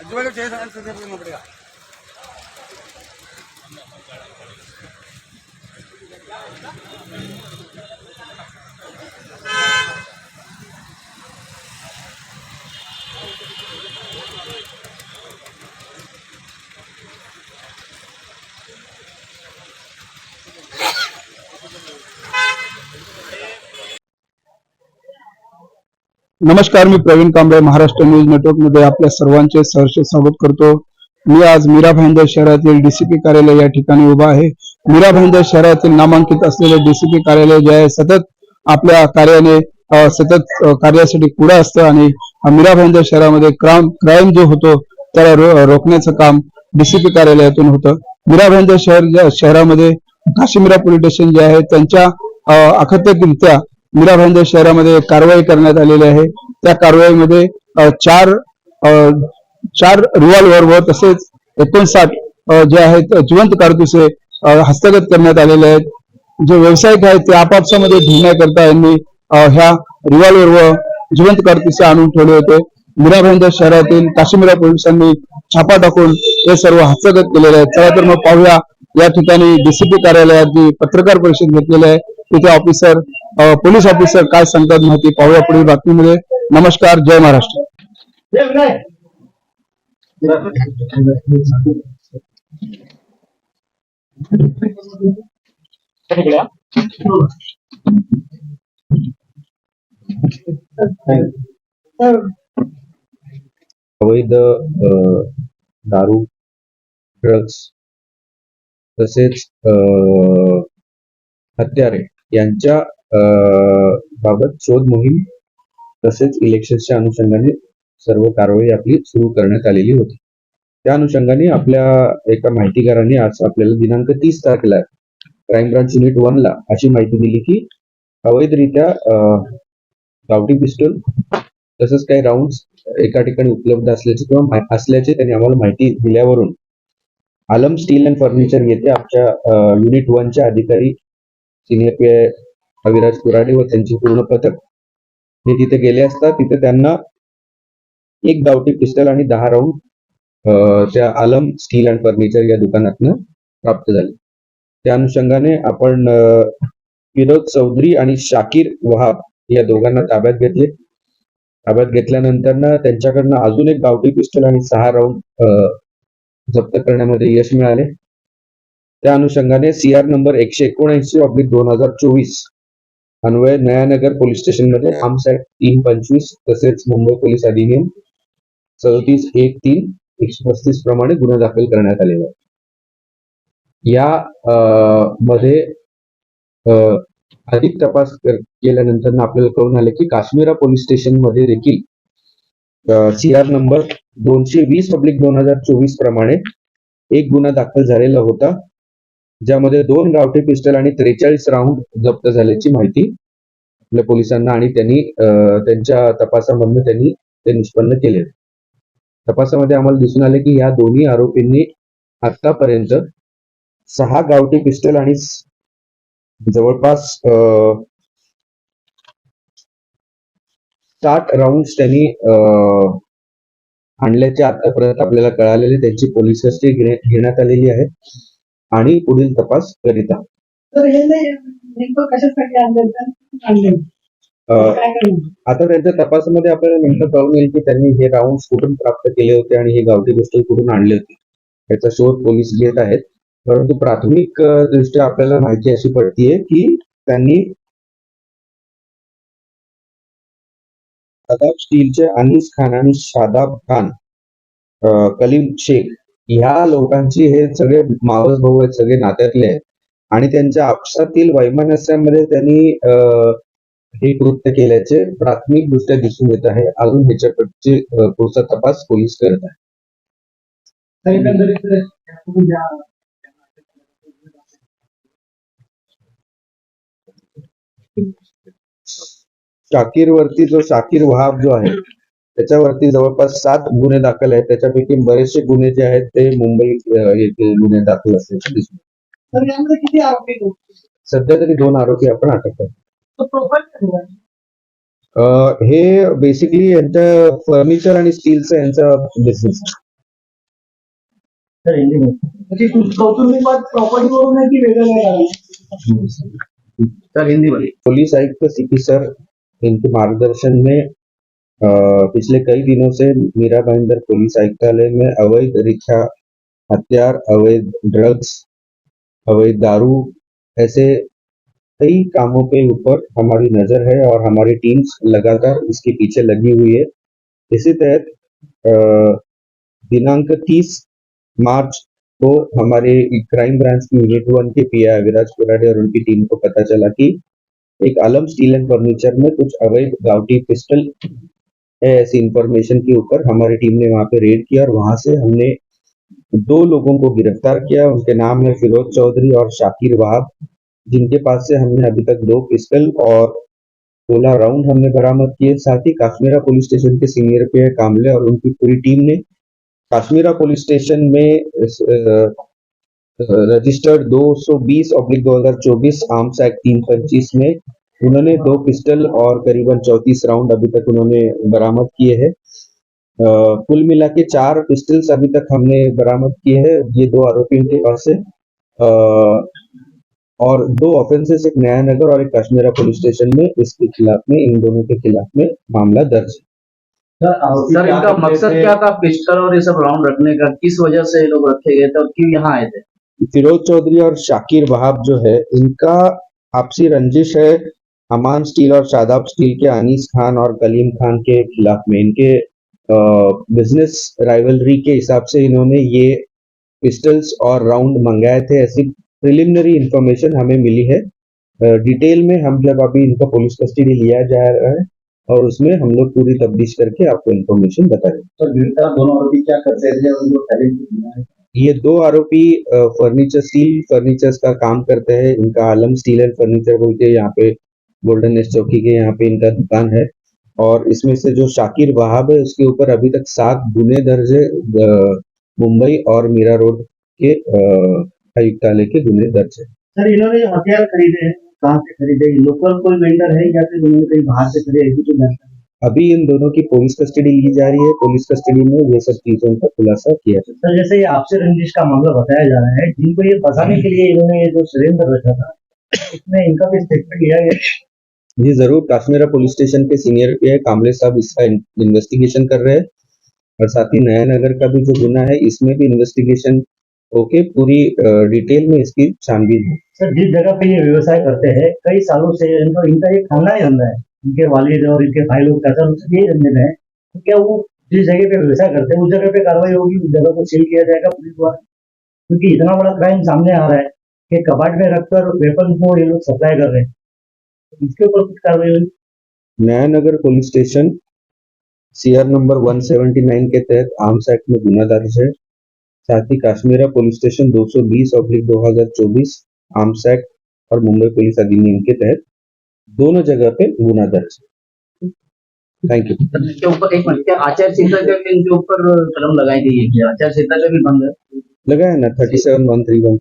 అజ్జువాడు చేశాను చెప్పినప్పుడుగా Thank नमस्कार मी प्रवीण कांबळे महाराष्ट्र न्यूज नेटवर्कमध्ये आपल्या सर्वांचे सहर्ष स्वागत करतो. मी आज मीरा भाईंदर शहरातील डीसीपी कार्यालय या ठिकाणी उभा आहे. मीरा भाईंदर शहरातील नामांकित असलेले डीसीपी कार्यालय जे आहे सतत आपल्या कार्याने सतत कार्यासाठी पुढे असतं आणि मीरा भाईंदर शहरामध्ये क्राईम क्राईम जो होतो त्याला रो- रोखण्याचं काम डीसीपी कार्यालयातून होतं. मीरा भाईंदर शहर शहरामध्ये काशीमीरा पोलीस स्टेशन जे आहे त्यांच्या अ, अखत्यारित्या मीरा भाईंदर शहरामध्ये कारवाई करण्यात आलेली आहे. त्या कारवाईमध्ये चार चार रिव्हॉल्वर व तसेच एकोणसाठ जे आहेत जिवंत कारतुसे हस्तगत करण्यात आलेले आहेत. जे व्यावसायिक आहेत ते आपापसामध्ये भिडण्याकरता यांनी ह्या रिव्हॉल्व्हर व जिवंत कारतुसे आणून ठेवले होते. मीरा भाईंदर शहरातील काश्मीरा पोलिसांनी छापा टाकून हे सर्व हस्तगत केलेले आहेत. चला तर मग पाहूया. या ठिकाणी डीसीपी कार्यालयात जी पत्रकार परिषद घेतलेली आहे तिथे ऑफिसर पोलीस ऑफिसर काय सांगतात माहिती पाहूया पुढील बातमीमध्ये. नमस्कार जय महाराष्ट्र. अवैध दारू ड्रग्स तसेच हत्यारे यांच्या बाबत शोध मोहीम तसेच इलेक्शनच्या अनुषंगाने सर्व कारवाई आपली सुरू करण्यात आलेली होती. त्या अनुषंगाने आपल्या एका माहितीगाराने आज आपल्याला दिनांक तीस तारखेला क्राईम ब्रांच युनिट वन ला अशी माहिती दिली की अवैधरित्या गावठी पिस्टल तसंच काही राऊंड एका ठिकाणी उपलब्ध असल्याचे किंवा असल्याचे त्यांनी आम्हाला माहिती दिल्यावरून आलम स्टील अँड फर्निचर येथे आमच्या युनिट वनच्या अधिकारी सिनियर पी अविराज कुराडे व त्यांचे पूर्ण पथक. हे तिथे गेले असता तिथे त्यांना एक गावठी पिस्टल आणि दहा राऊंड त्या आलम स्टील अँड फर्निचर या दुकानातनं प्राप्त झाले. त्या अनुषंगाने आपण विनोद चौधरी आणि शाकीर वहाब या दोघांना ताब्यात घेतले. ताब्यात घेतल्यानंतर ना त्यांच्याकडनं अजून एक गावठी पिस्टल आणि सहा राऊंड जप्त करण्यामध्ये यश मिळाले. त्या अनुषंगाने सीआर नंबर एकशे एकोणऐंशी ऑब्लिक दोन हजार चोवीस अन्वय नयानगर पोलीस स्टेशनमध्ये आर्म्स ऍक्ट तीन पंचवीस तसेच मुंबई पोलीस अधिनियम सदतीस एक तीन एकशे पस्तीस प्रमाणे गुन्हा दाखल करण्यात आलेला आहे या मध्ये अधिक तपास केल्यानंतर आपल्याला कळून आले की काश्मीरा पोलीस स्टेशनमध्ये देखील सीआर नंबर दोनशे वीस पब्लिक दोन हजार चोवीस प्रमाणे एक गुन्हा दाखल झालेला होता. ज्यामध्ये दोन गावठी पिस्टल आणि त्रेचाळीस राऊंड जप्त झाल्याची माहिती आपल्या पोलिसांना आणि त्यांनी त्यांच्या तपासामधनं त्यांनी ते निष्पन्न केले. तपासामध्ये आम्हाला दिसून आले की या दोन्ही आरोपींनी आतापर्यंत सहा गावठी पिस्टल आणि जवळपास साठ राऊंड त्यांनी आणल्याचे आतापर्यंत आपल्याला कळालेले त्यांची पोलीस कस्टडी घेण्यात आलेली आहे. आणि पुढील तपास करीत आहोत. तर हे नाही नेमकं कशासाठी आणलं तर आणलं अं, काय करणार? आता त्यांच्या तपासामध्ये आपल्याला नेमकं कळून येईल की त्यांनी हे राऊंड कुठून प्राप्त केले होते आणि हे गावठी पिस्टल कुठून आणले होते. याचा शोध पोलीस घेत आहेत. परंतु प्राथमिक अं, दृष्ट्या आपल्याला माहिती अशी पडतीये की त्यांनी शादाब स्टीलचे अनीस खान आणि शादाब खान अं, कलीम शेख ह्या लोकांची हे सगळे मावस भाऊ आहेत सगळे नात्यातले आहेत. आणि त्यांच्या आपसातील वैमनस्यामध्ये त्यांनी हे कृत्य केल्याचे प्राथमिक दृष्ट्या दिसून येत आहे. अजून ह्याच्याकडचे पुढचा तपास पोलीस करत आहे. शाकीर वरती जो शाकीर वहाब जो आहे त्याच्यावरती जवळपास सात गुन्हे दाखल आहेत. त्याच्यापैकी बरेचसे गुन्हे जे आहेत ते मुंबई अ, येथील गुन्हे दाखल असल्याचे दिसून? सध्या तरी दोन आरोपी आपण अटक करतो. हे बेसिकली यांचं फर्निचर आणि स्टीलचं यांचं बिझनेस सर हिंदी में म्हणजे कौटुंबिक प्रॉपर्टीवरून आहे की वेगळं काय सर हिंदी में पुलिस आयुक्त सीपी सर इनके मार्गदर्शन में पिछले कई दिनों से मीरा भाईंदर पुलिस आयुक्तालय में अवैध रिक्शा, हथियार, अवैध ड्रग्स अवैध दारू, ऐसे कई कामों के ऊपर हमारी नज़र है और हमारी टीम्स लगातार इसके पीछे लगी हुई है। इसी तहत दिनांक 30 मार्च को हमारे क्राइम ब्रांच की यूनिट वन के पी आई अविराज कुराडे और उनकी टीम को पता चला कि एक आलम स्टील एंड फर्नीचर में कुछ अवैध गावटी पिस्टल ऐसी इंफॉर्मेशन के ऊपर हमारी टीम ने वहाँ पे रेड किया और वहाँ से हमने दो लोगों को गिरफ़्तार किया। उनके नाम है फिरोज चौधरी और शाकिर वहाब, जिनके पास से हमने अभी तक दो पिस्टल और सोलह राउंड हमने बरामद किए। साथ ही काश्मीरा पुलिस स्टेशन के सीनियर पे कामले और उनकी पूरी टीम ने काश्मीरा पुलिस स्टेशन में रजिस्टर्ड 220 ऑब्लिक 2024 आर्म्स एक्ट तीन में उन्होंने दो पिस्टल और करीबन 34 राउंड अभी तक उन्होंने बरामद किए हैं। कुल मिला के चार पिस्टल्स अभी तक हमने बरामद किए हैं ये दो आरोपियों के पास से और दो ऑफेंसेस एक नया नगर और एक काश्मीरा पुलिस स्टेशन में इसके खिलाफ में इन दोनों के खिलाफ में मामला दर्ज है। सर इनका मकसद क्या था? पिस्टल और ये सब राउंड रखने का किस वजह से ये लोग रखे गए थे और क्यों यहाँ आए थे? फिरोज चौधरी और शाकिर वहाब जो है इनका आपसी रंजिश है अमान स्टील और शादाब स्टील के अनीस खान और कलीम खान के खिलाफ में इनके बिज़नेस राइवलरी के हिसाब से इन्होंने ये पिस्टल्स और राउंड मंगाए थे। ऐसी प्रिलिमिनरी इंफॉर्मेशन हमें मिली है। डिटेल में हम जब अभी इनका पुलिस कस्टडी लिया जा रहा है और उसमें हम लोग पूरी तब्दीश करके आपको इन्फॉर्मेशन बताएँगे सर गिरफ़्तार दोनों आरोपी क्या करते थे? ये दो आरोपी फर्नीचर स्टील फर्नीचर्स का काम करते हैं। इनका आलम स्टील एंड फर्नीचर बोल के यहाँ पे गोल्डन एस चौकी के यहाँ पे इनका दुकान है। और इसमें से जो शाकिर वहाब है उसके ऊपर अभी तक सात गुने दर्ज है मुंबई और मीरा रोड के आयुक्तालय के गुने दर्ज है। सर इन्होंने हथियार खरीदे हैं कहाँ से खरीदे लोकल कोई वेंडर है या फिर उन्होंने कहीं बाहर से खरीदे कुछ अभी इन दोनों की पुलिस कस्टडी ली जा रही है। पुलिस कस्टडी में ये सब चीज़ों का खुलासा किया जाए सर जैसे ये आपसे रंजिश का मामला बताया जा रहा है जिनको ये फंसाने के लिए इन्होंने ये जो सिलेंडर रखा था उसमें इनका भी स्टेटमेंट लिया गया जी ज़रूर, काश्मीरा पुलिस स्टेशन के सीनियर पे है कामले साहब इसका इन्वेस्टिगेशन कर रहे हैं। और साथ ही नया नगर का भी जो गुना है, इसमें भी इन्वेस्टिगेशन होके पूरी डिटेल में इसकी छानबीन है। सर, जिस जगह पे ये व्यवसाय करते हैं, कई सालों से इनको, इनका ये खाना ही धंधा है। इनके वालिद और इनके भाई लोग कैसा उनसे यही धंधे में है। तो क्या वो जिस जगह पे व्यवसाय करते हैं, उस जगह पे कार्रवाई होगी, उस जगह को सील किया जाएगा पुलिस द्वारा? क्योंकि इतना बड़ा क्राइम सामने आ रहा है कि कबाट में रखकर वेपन को ये लोग सप्लाई कर रहे हैं। इसके ऊपर कुछ कार्रवाई होगी Naya Nagar police station CR number 179 के तहत आर्म्स एक्ट में गुना दर्ज है। साथ ही Kashmira police station 220 oblique 2024 arms act और मुंबई पुलिस अधिनियम के तहत दोनों जगह पे गुना दर्ज है। थैंक यू इसके ऊपर एक मिनट क्या आचार संहिता का भी इनके ऊपर कलम लगाई गई है क्या? आचार संहिता का भी भंग है? लगा है ना thirty seven one three one